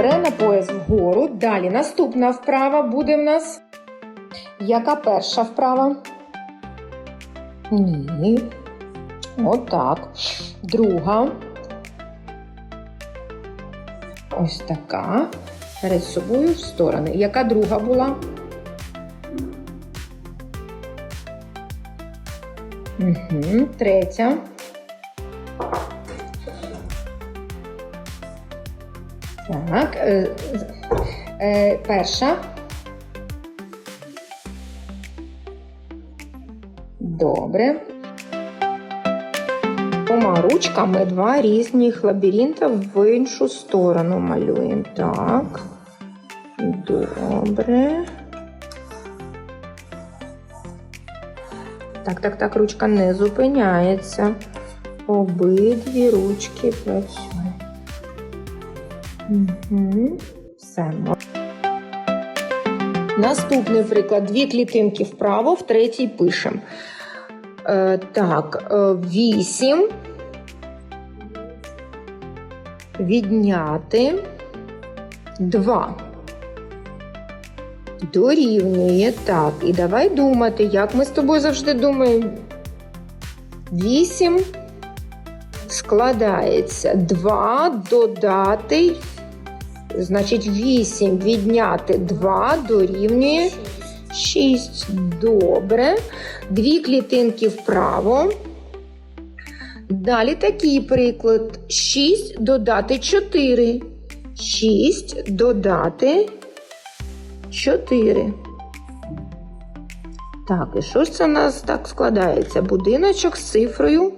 На пояс вгору. Далі наступна вправа буде в нас. Яка перша вправа? Ні. Отак. Друга. Ось така. Перед собою в сторони. Яка друга була? Угу. Третя. Так. Е, е, перша. Добре. Двома ручками два різних лабіринта в іншу сторону малюємо. Так. Добре. Так, так, так, ручка не зупиняється. Обидві ручки працюють. Угу. Все. Наступний приклад. Дві клітинки вправо, в третій пишемо. Е, так, е, вісім. Відняти два. Дорівнює. Так, і давай думати, як ми з тобою завжди думаємо. Вісім складається 2 додати. Значить, 8 відняти 2 дорівнює 6. Добре. Дві клітинки вправо. Далі такий приклад. 6 додати 4. 6 додати 4. Так, і що ж це у нас так складається? Будиночок з цифрою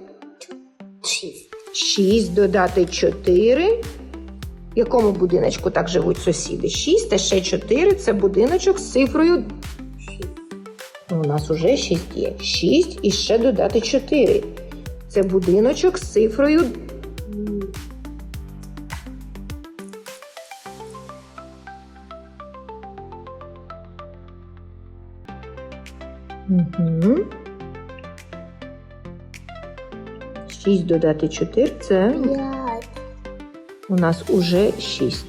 Шість. 6 додати 4. В якому будиночку так живуть сусіди? 6 та ще 4 це будиночок з цифрою. У нас уже 6 є. 6 і ще додати 4. Це будиночок з цифрою. Угу. 6 додати 4 це. У нас уже 6.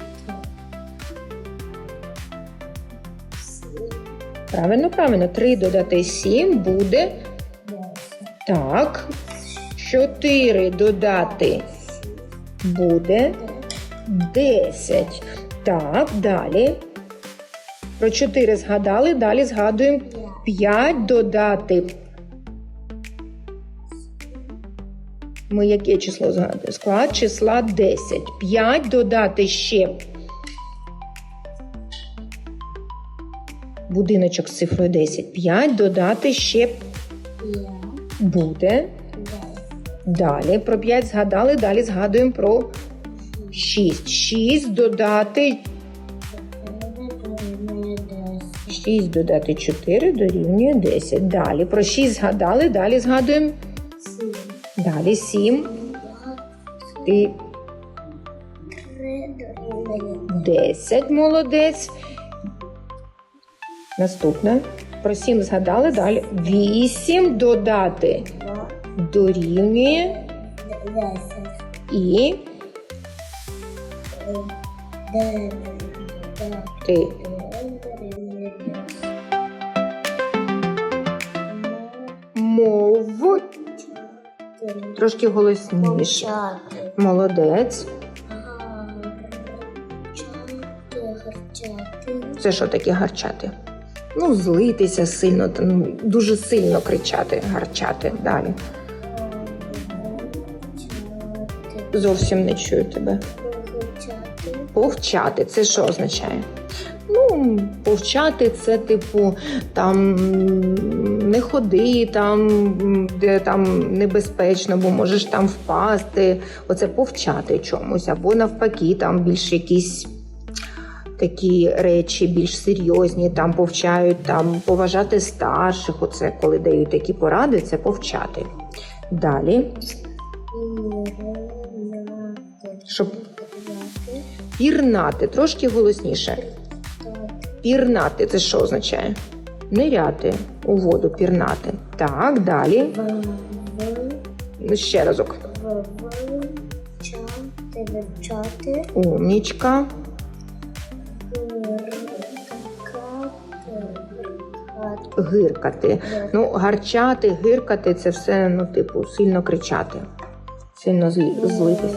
Правильно, правильно. 3 додати 7 буде. Так. 4 додати буде 10. Так, далі. Про 4 згадали, далі згадуємо 5 додати. Ми яке число згадуємо? Склад числа 10. 5 додати ще. Будиночок з цифрою 10. 5 додати ще буде. Далі про 5 згадали, далі згадуємо про 6. 6 додати дорівнює десять. 6 додати 4 дорівнює 10. Далі про 6 згадали, далі згадуємо. Далі 7 і Три 10. Молодець. Наступне. Про 7 згадали, далі 8 додати дорівнює і Дев'ять. ти. Трошки голосніше. Мовчати. Молодець. Гарчати, гарчати. Це що таке гарчати? Ну, злитися сильно, дуже сильно кричати, гарчати. Далі. Зовсім не чую тебе. Повчати це що означає? Ну, повчати це типу там не ходи там, де там небезпечно, бо можеш там впасти. Оце повчати чомусь, або навпаки, там більш якісь такі речі більш серйозні, там повчають там поважати старших. Оце коли дають такі поради, це повчати. Далі, щоб пірнати, трошки голосніше. Пірнати це що означає? Ниряти у воду, пірнати. Так, далі. Ще разок. Вивчати. Умнічка. Гиркати. Ну, гарчати, гиркати це все, ну, типу, сильно кричати. Сильно злитись.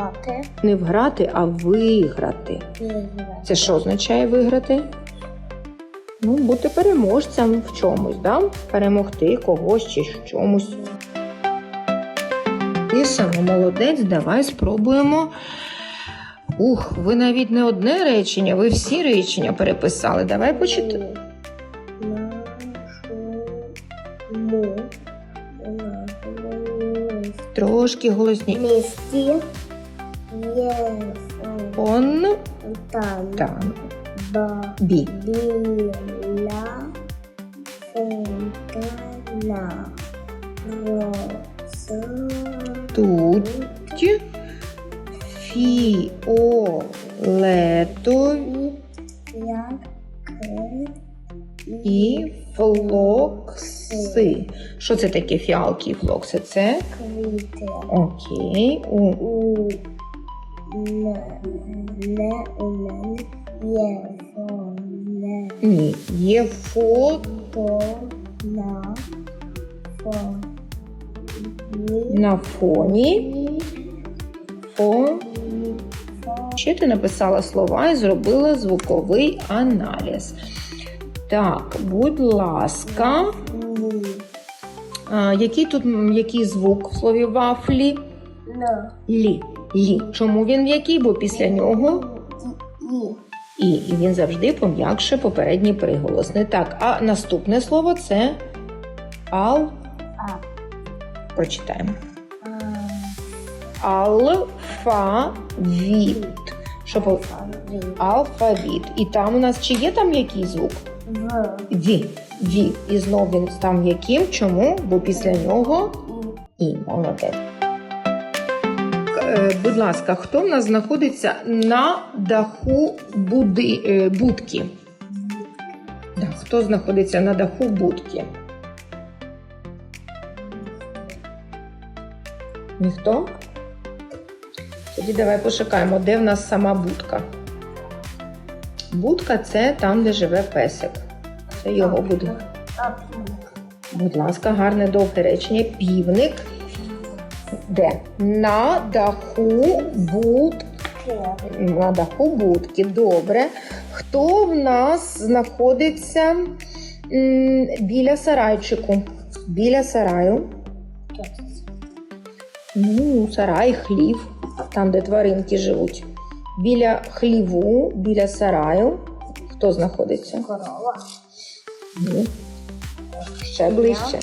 Грати. Грати. Не вграти, а виграти. Виграти. Це що означає виграти? Ну, бути переможцем в чомусь, да? перемогти когось чи в чомусь. Ліса, ну молодець, давай спробуємо. Ух, ви навіть не одне речення, ви всі речення переписали. Давай почитаємо. Нашому Трошки голосніше. місті Он там там ба бі. біля фонтана роса Тут фіолетові і флокси. Що це таке фіалки і флокси? Це квіти окей. У не, у мене є фоне ні. Є фото то на фоні на фоні. Фо. Ще ти написала слова і зробила звуковий аналіз. Так, будь ласка, а, який тут який звук в слові вафлі? Лі. Лі. Чому він який? Бо після нього І. і. І він завжди пом'якшує попередній приголосний. Так, а наступне слово це ал. А. Прочитаємо. Алфавіт. Що по Алфавіт. І там у нас чи є там який звук? В. Ві. Ві. І знов він став яким? Чому? Бо після нього і молодець. Е, Будь ласка, хто в нас знаходиться на даху буди, е, будки? Хто знаходиться на даху будки? Ніхто? Тоді давай пошукаємо, де в нас сама будка. Будка це там, де живе песик. Це його будинок. Будь ласка, гарне довге речення. Півник. Де? На даху будки. На даху будки. Добре. Хто в нас знаходиться м, біля сарайчику? Біля сараю. Ну, сарай, хлів, там, де тваринки живуть. Біля хліву, біля сараю. Хто знаходиться? Корова. Ні. Ще ближче.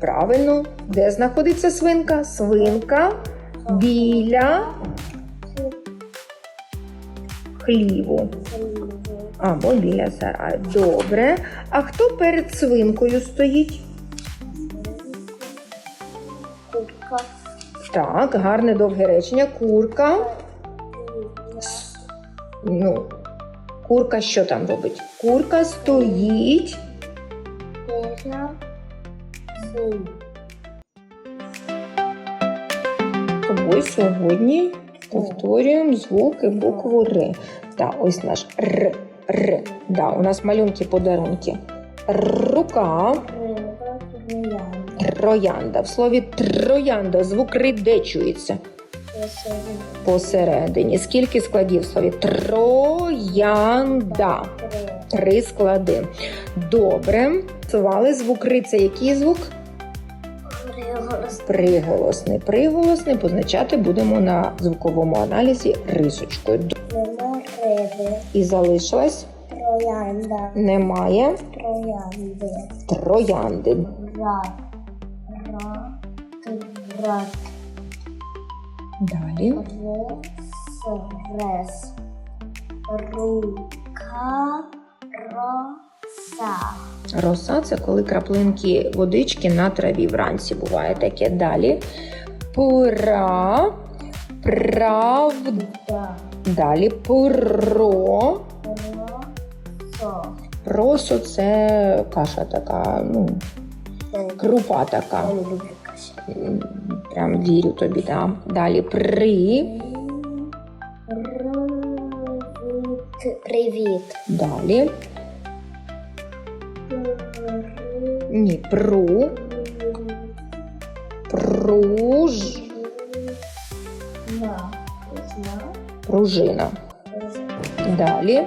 Правильно. Де знаходиться свинка? Свинка біля хліву. Або біля сараю. Добре. А хто перед свинкою стоїть? Курка. Так, гарне довге речення. Курка. Ну, курка що там робить? Курка стоїть. Біля. Тобою сьогодні повторюємо звуки букву Р. Да, ось наш Р. Р. Да, у нас малюнки подарунки. Рука. Троянда. В слові троянда звук Р де чується Посередині. Скільки складів в слові? Троянда. Три. Склади. Добре. Працювали звук Р. Це який звук? Приголос. Приголосний. Приголосний позначати будемо на звуковому аналізі рисочкою. Нема риби. І залишилась Троянда. немає Троянди. троянди. Рад. Ра. Рад. Далі. Рес. Рука. Роса. Роса це коли краплинки водички на траві вранці буває таке. Далі. Пора. Правда. Далі про. Просо це каша така, ну, крупа така. Прям вірю тобі, да. Далі при. Привіт. Далі. Ні, пру. Пруж. Пружина. Далі.